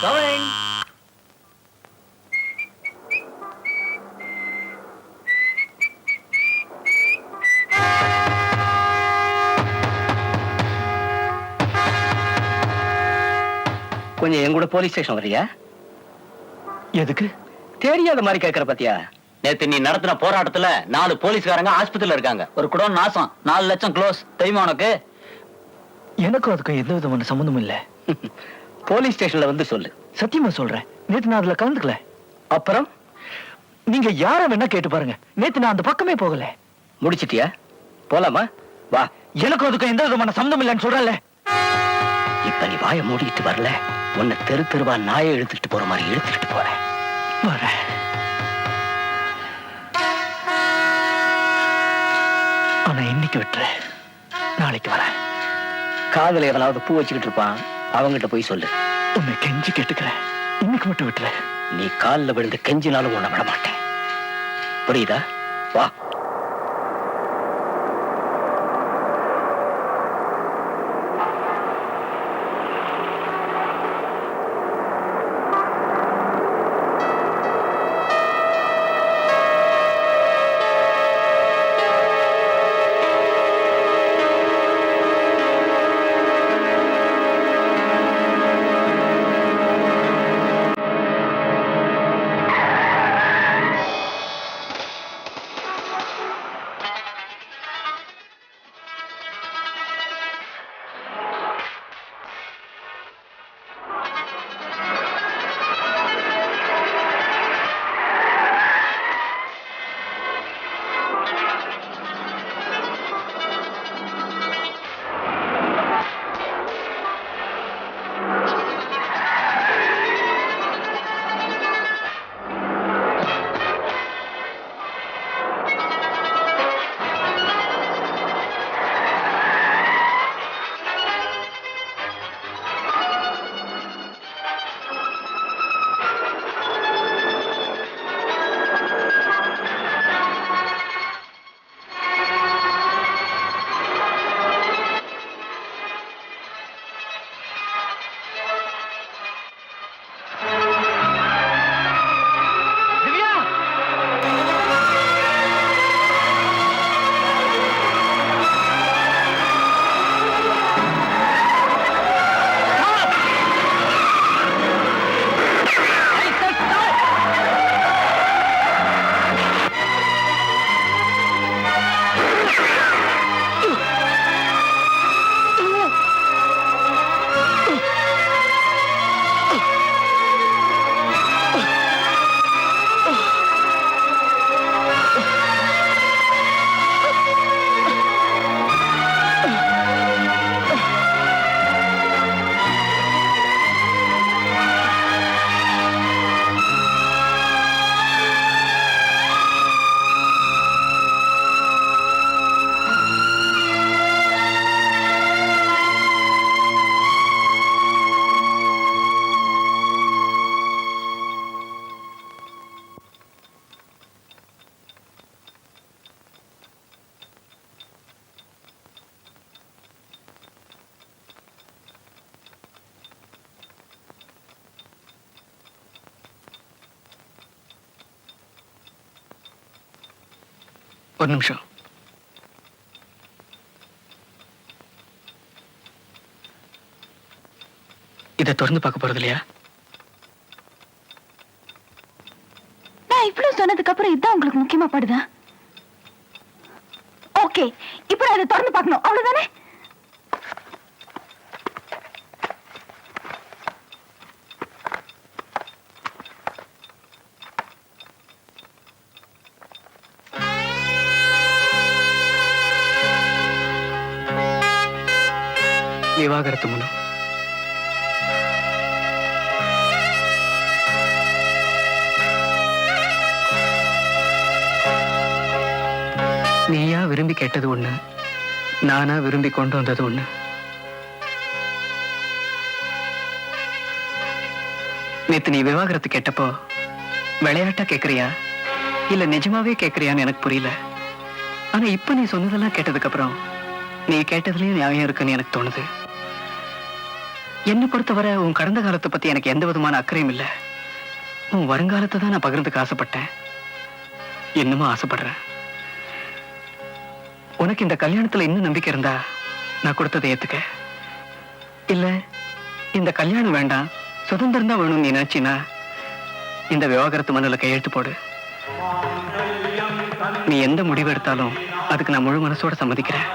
Going. கொஞ்சம் என் கூட police station வரியா எதுக்கு? தெரியாத மாதிரி கேக்குற பாத்தியா? நேத்து நீ நடத்தின போராட்டத்துல நாலு போலீஸ்காரங்க ஆஸ்பத்திரியில இருக்காங்க. ஒரு குடம் நாசம் நாலு லட்சம் க்ளோஸ் தெரியுமா உனக்கு? எனக்கும் அதுக்கும் எந்த விதமான சம்மந்தமும் இல்ல. போலீஸ் ஸ்டேஷன்ல வந்து சொல்லு. சத்தியமா சொல்றேன். நேத்து நான் அதுல கலந்துக்கல. அப்புறம்? நீங்க யார வேணா கேட்டு பாருங்க. நேத்து நான் அந்த பக்கமே போகல. முடிச்சிட்டியா? போலாமா? வா. எனக்கும் அதுக்கும் எந்த விதமான சம்மந்தம் இல்லைன்னு சொல்றேன்ல. இப்ப நீ வாயை மூடிட்டு வரல. உன்னை தெரு தெருவா நாயை இழுத்துட்டு போற மாதிரி இழுத்துட்டு போறேன் வரேன். ஆனா இன்னைக்கு விட்டுரு. நாளைக்கு வரேன். காதுல எவனாவது பூ வச்சுக்கிட்டு இருப்பான். அவங்கிட்ட போய் சொல்லு. உன்னை கெஞ்சி கேட்டுக்கிறேன். இன்னைக்கு மட்டும் விட்டுரு. நீ கால்ல விழுந்து கெஞ்சினாலும் உன்னை விட மாட்டேன். புரியுதா? வா. ஒரு நிமிஷம். இதை தொடர்ந்து பார்க்க போறது இல்லையா? நான் இவ்வளவு சொன்னதுக்கு அப்புறம் இதுதான் உங்களுக்கு முக்கியமா படுதா? ஓகே இப்போ நான் இதை தொடர்ந்து பார்க்கணும். அவ்வளவுதானே? விவாகரத்து மனு. நீயா விரும்பி கேட்டது ஒண்ணு நானா விரும்பி கொண்டு வந்தது ஒண்ணு. நேத்து நீ விவாகரத்து கேட்டப்போ விளையாட்டா கேக்குறியா? இல்ல நிஜமாவே கேக்குறியான்னு எனக்கு புரியல. ஆனா இப்ப நீ சொன்னதெல்லாம் கேட்டதுக்கு அப்புறம் நீ கேட்டதுலயும் நியாயம் இருக்குன்னு எனக்கு தோணுது. என்னை பொறுத்தவரை உன் கடந்த காலத்தை பத்தி எனக்கு எந்த விதமான அக்கறையும் இல்லை. உன் வருங்காலத்தை தான் நான் பகிர்ந்துக்க ஆசைப்பட்டேன். என்னமோ ஆசைப்படுறேன். உனக்கு இந்த கல்யாணத்துல இன்னும் நம்பிக்கை இருந்தா நான் கொடுத்ததை ஏத்துக்க. இல்ல இந்த கல்யாணம் வேண்டாம் சுதந்திரம் தான் வேணும்னு நீ நினைச்சினா இந்த விவாகரத்து மண்ணில் கையெழுத்து போடு. நீ எந்த முடிவு எடுத்தாலும் அதுக்கு நான் முழு மனசோட சம்மதிக்கிறேன்.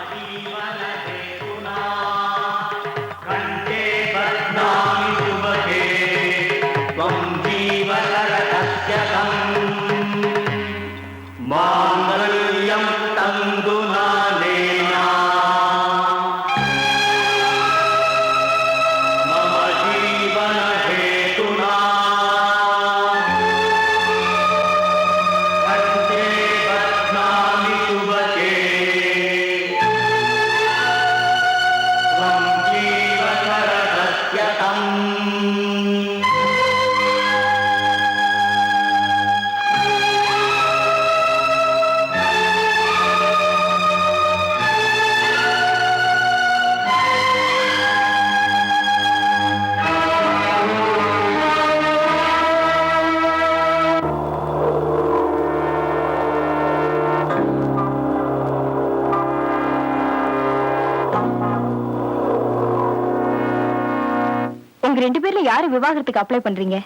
ரெண்டு பேர்ல யாரு விவாகரத்துக்கு அப்ளை பண்றீங்க?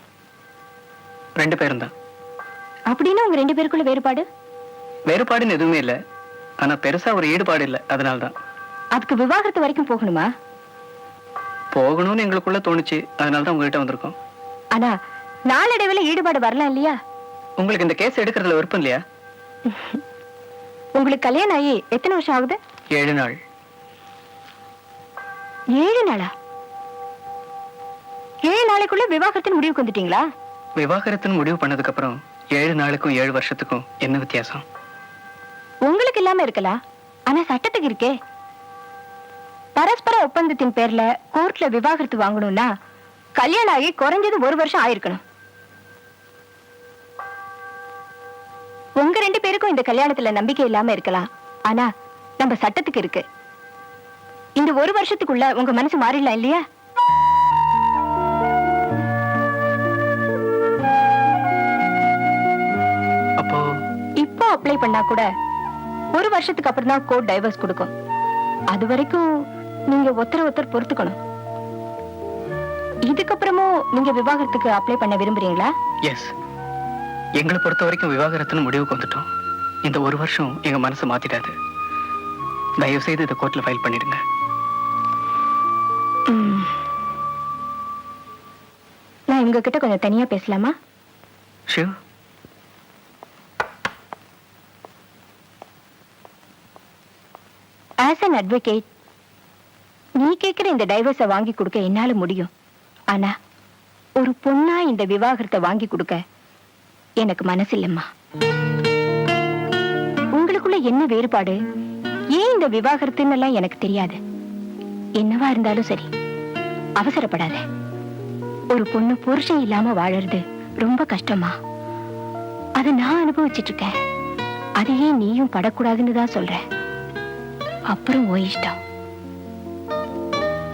ரெண்டு பேரும் தான். அப்படின்னு உங்க ரெண்டு பேருக்குள்ள வேறுபாடு? வேறுபாடுன்னு எதுவுமே இல்லை. ஆனா பெருசா ஒரு ஈடுபாடு இல்லை. அதனால தான். அதுக்கு விவாகரத்து வரைக்கும் போகணுமா? போகணும்னு எங்களுக்குள்ள தோணுச்சு. அதனால தான் உங்ககிட்ட வந்திருக்கோம். ஆனா நாளடைவுல ஈடுபாடு வரலாம் இல்லையா? உங்களுக்கு இந்த கேஸ் எடுக்கிறதுல விருப்பம் இல்லையா? உங்களுக்கு கல்யாணம் ஆகி எத்தனை வருஷம் ஆகுது? ஏழு நாள். ஏழு நாளா? நாளைக்குள்ள விவாகரத்தின் முடிவுக்கு வந்துட்டீங்களா? விவாகரத்துன்னு முடிவு பண்ணதுக்கு அப்புறம் ஏழு நாளுக்கும் ஏழு வருஷத்துக்கும் என்ன வித்தியாசம்? உங்களுக்கு இல்லாம இருக்கலாம் ஆனா சட்டத்துக்கு இருக்கே. பரஸ்பர ஒப்பந்தத்தின் பேர்ல கோர்ட்ல விவாகரத்து வாங்கணும்னா கல்யாணம் ஆகி குறைஞ்சது ஒரு வருஷம் ஆயிருக்கணும். உங்க ரெண்டு பேருக்கும் இந்த கல்யாணத்துல நம்பிக்கை இல்லாம இருக்கலாம். ஆனா நம்ம சட்டத்துக்கு இருக்கு. இந்த ஒரு வருஷத்துக்குள்ள உங்க மனசு மாறிடலாம் இல்லையா? இப்போ அப்ளை பண்ணா கூட ஒரு வருஷத்துக்கு அப்புறம் தான் கோர்ட் டைவர்ஸ் கொடுக்கும். அது வரைக்கும் நீங்க ஒருத்தர் ஒருத்தர் பொறுத்துக்கணும். இதுக்கப்புறமும் நீங்க விவாகரத்துக்கு அப்ளை பண்ண விரும்புறீங்களா? எஸ் எங்களை பொறுத்த வரைக்கும் விவாகரத்துன்னு முடிவுக்கு வந்துட்டோம். இந்த ஒரு வருஷம் எங்க மனசு மாத்திடாது. தயவு செய்து இதை கோர்ட்ல ஃபைல் பண்ணிடுங்க. நான் உங்ககிட்ட கொஞ்சம் தனியா பேசலாமா? ஷிவ் ஆஸ் அன் அட்வொகேட் நீ கேட்கிற இந்த டைவர்ஸை வாங்கி கொடுக்க என்னால முடியும். ஆனா ஒரு பொண்ணா இந்த விவாகரத்தை வாங்கி கொடுக்க எனக்கு மனசு இல்லம்மா. உங்களுக்குள்ள என்ன வேறுபாடு? ஏன் இந்த விவாகரத்துன்னு எல்லாம் எனக்கு தெரியாது. என்னவா இருந்தாலும் சரி அவசரப்படாத. ஒரு பொண்ணு புருஷன் இல்லாம வாழறது ரொம்ப கஷ்டமா? அதை நான் அனுபவிச்சிட்டு இருக்கேன். அதையே நீயும் படக்கூடாதுன்னு தான் சொல்றேன் அப்புறம் ஓ இஷ்டம்.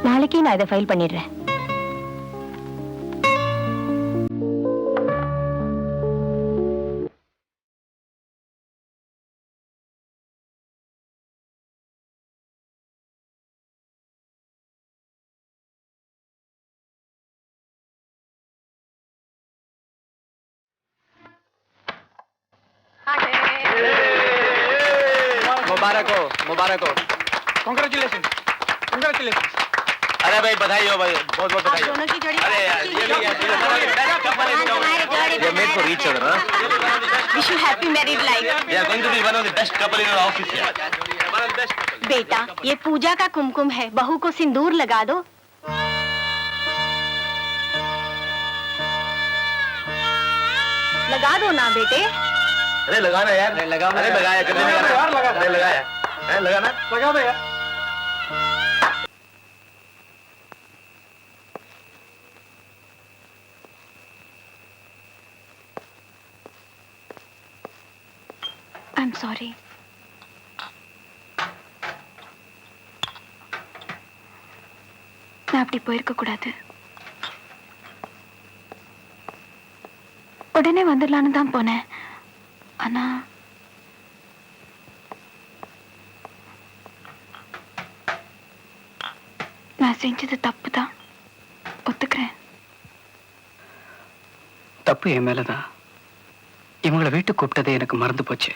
நாளைக்கே நான் இதை ஃபைல் பண்ணிடுறேன். मुबारक हो मुबारक। हो कॉन्ग्रेचुलेशन कॉन्ग्रेचुलेशन अरे भाई बधाई हो भाई। बहुत बहुत बधाई हो। दोनों की जोड़ी अरे यार ये भी ये made for each other wish you happy married life they are going to be one of the best couple in our office यार बेटा ये पूजा का कुमकुम है। बहू को सिंदूर लगा दो। लगा दो ना बेटे। अरे लगाना यार लगाना अरे लगाया कभी लगाना अरे लगाया है लगाना लगा दो यार आई एम सॉरी நான் அப்படி போயிருக்க கூடாது உடனே வந்துடலான்னு தான் போனேன் ஆனா நான் செஞ்சது தப்பு தான் ஒத்துக்கிறேன். தப்பு என் மேலதான். இவங்கள வீட்டுக்கு கூப்பிட்டதே எனக்கு மறந்து போச்சு.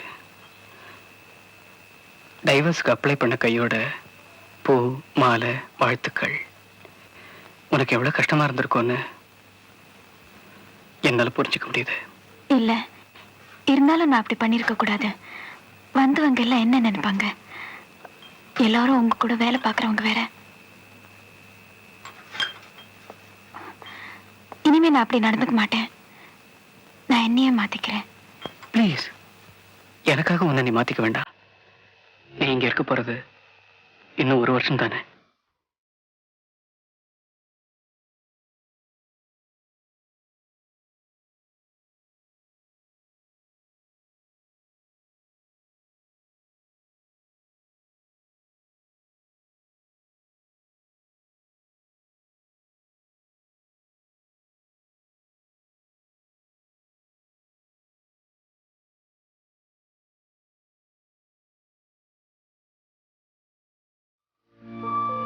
டைவர்ஸ்க்கு அப்ளை பண்ண கையோட பூ மாலை வாழ்த்துக்கள். உனக்கு எவ்வளவு கஷ்டமா இருந்திருக்கும்னு என்னால புரிஞ்சுக்க முடியுது. இல்ல. இருந்தாலும் நான் அப்படி பண்ணிருக்க கூடாது. வந்தவங்க எல்லாம் என்ன நினைப்பாங்க? எல்லாரும் உங்க கூட வேலை பார்க்குறவங்க வேற. இனிமே நான் அப்படி நடந்துக்க மாட்டேன். நான் என்னையே மாத்திக்கிறேன். ப்ளீஸ் எனக்காக உன்னை நீ மாத்திக்க வேண்டாம். நீ இங்க இருக்க போறது இன்னும் ஒரு வருஷம் தானே?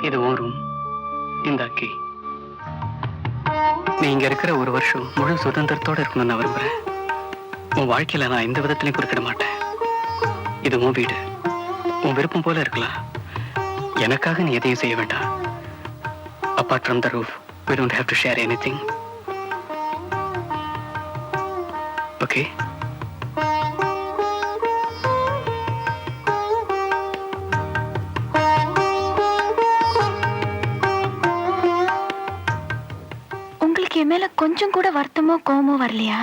இது உன் ரூம் இந்த அக்கி நீ இங்க இருக்கிற ஒரு வருஷம் முழு சுதந்திரத்தோட இருக்கணும்னு நான் விரும்புறேன். உன் வாழ்க்கையில நான் எந்த விதத்திலையும் குறுக்கிட மாட்டேன். இது உன் வீடு. உன் விருப்பம் போல இருக்கலாம். எனக்காக நீ எதையும் செய்ய வேண்டாம். Apart from the roof we don't have to share anything okay என் மேல கொஞ்சம் கூட வருத்தமோ கோமோ வரலையா?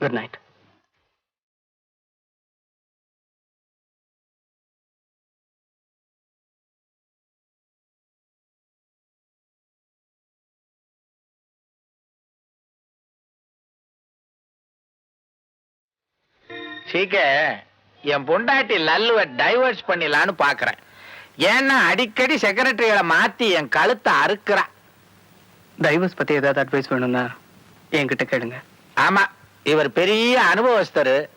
குட் நைட் சீக்க என் பொண்டாட்டி லல்லுவை டைவர்ஸ் பண்ணிடலான்னு பாக்குறேன். ஏன்னா அடிக்கடி செக்ரட்டரிகளை மாத்தி என் கழுத்தை அறுக்குறா. டைவர்ஸ் பத்தி ஏதாவது அட்வைஸ் வேணும்னா என்கிட்ட கேளுங்க. ஆமா இவர் பெரிய அனுபவஸ்தரு.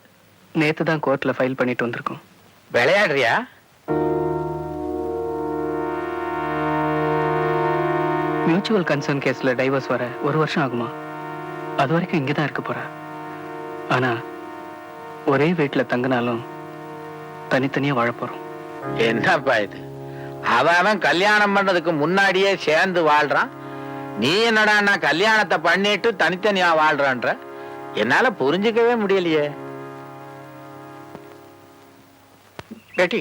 நேத்து தான் கோர்ட்ல ஃபைல் பண்ணிட்டு வந்திருக்கோம். விளையாடுறியா? மியூச்சுவல் கன்சர்ன் கேஸ்ல டைவர்ஸ் வர ஒரு வருஷம் ஆகுமா? அது வரைக்கும் இங்கே தான் இருக்க போறா. ஆனா ஒரே வீட்டுல தங்கினாலும் தனித்தனியா வாழ போறோம். என்னப்பா இது? அவன் அவன் கல்யாணம் பண்ணதுக்கு முன்னாடியே சேர்ந்து வாழ்றான் நீ என்னடா கல்யாணத்தை பண்ணிட்டு தனித்தனியா வாழ்றான்ற என்னால புரிஞ்சுக்கவே முடியலையே बेटी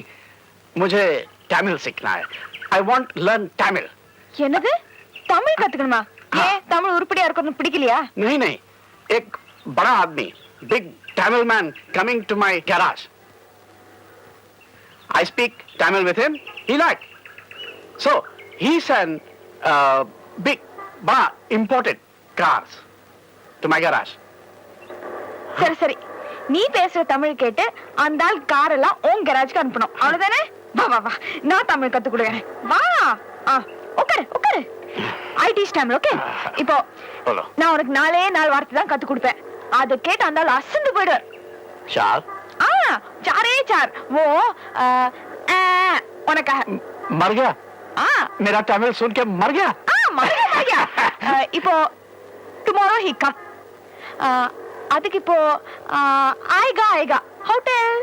मुझे तमिल सीखना है आई वॉन्ट लर्न तमिल என்னது தமிழ் கத்துக்கணுமா ஏன் தமிழ் உருப்படியா இருக்கணும் பிடிக்கலையா नहीं नहीं एक बड़ा आदमी big Tamil man coming to my garage I speak Tamil with him. He like. So he's an uh, big bar imported cars to my garage. சரி சரி. நீ பேசுற தமிழ் கேட்டு அந்த ஆள் கார் எல்லாம் உன் கராஜ்க்கு அனுப்பணும். அவ்வளவுதானே? வா வா வா. நான் தமிழ் கத்து கொடுக்குறேன். வா. ஆ உட்காரு உட்காரு. ஐடி ஸ்டாம்ல ஓகே இப்போ நான் உனக்கு நாலே நாள் வார்த்தை தான் கத்து கொடுப்பேன். அதை கேட்டு அந்த ஆள் அசந்து போயிடு சார்? ஆ சாரே சார். ஓ உனக்காக மருகா? मेरा तमिल सुन के मर गया ஆ மரியா மரியா அஹ், இப்போ டுமாரோ ஹி கம் அதுக்கு இப்போ ஆய்கா ஆய்கா ஹோட்டல்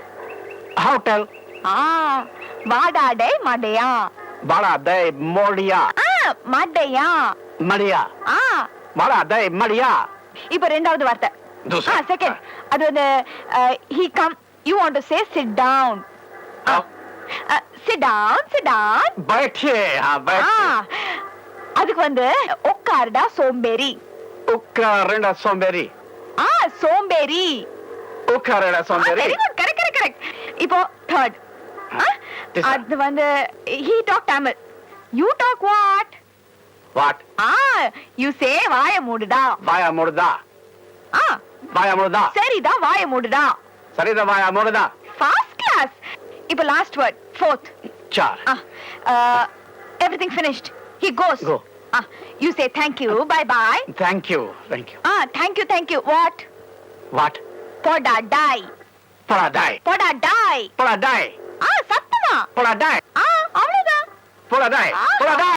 होटल ஆ வாடாடே மடையா बड़ा दे मोड़िया ஆ மடையா मड़िया ஆ बड़ा दे मड़िया இப்போ ரெண்டாவது வார்த்தை दूसरा। ஆ செகண்ட் அது வந்து he come you want to say sit down आओ, சிட் டவுன் சிட் டவுன் बैठिए हाँ ஆ बैठिए அதுக்கு வந்து உட்காருடா சோம்பேறி उक्का सोमबेरी ஆ சோம்பேறி उक्का रेड़ा सोमबेरी very good correct correct correct இப்போ தேர்ட் This one. அது வந்து he talk Tamil you talk what what ah you say வாய மூடுடா वाया मुर्दा ஆ वाया मुर्दा சரிடா வாய மூடுடா सरी दा वाया मुर्दा ஃபர்ஸ்ட் கிளாஸ் இப்போ last word fourth Char. Ah, uh, everything finished. He goes. Go. Ah, you say thank you. Bye bye. Thank you. Thank you. Ah, thank you, thank you. What? What? Poda die. Pola die. Poda die. Pola die. Ah, சத்தமா. Pola die. Ah, அவ்வளவுதான். Pola die. Ah. Pola die.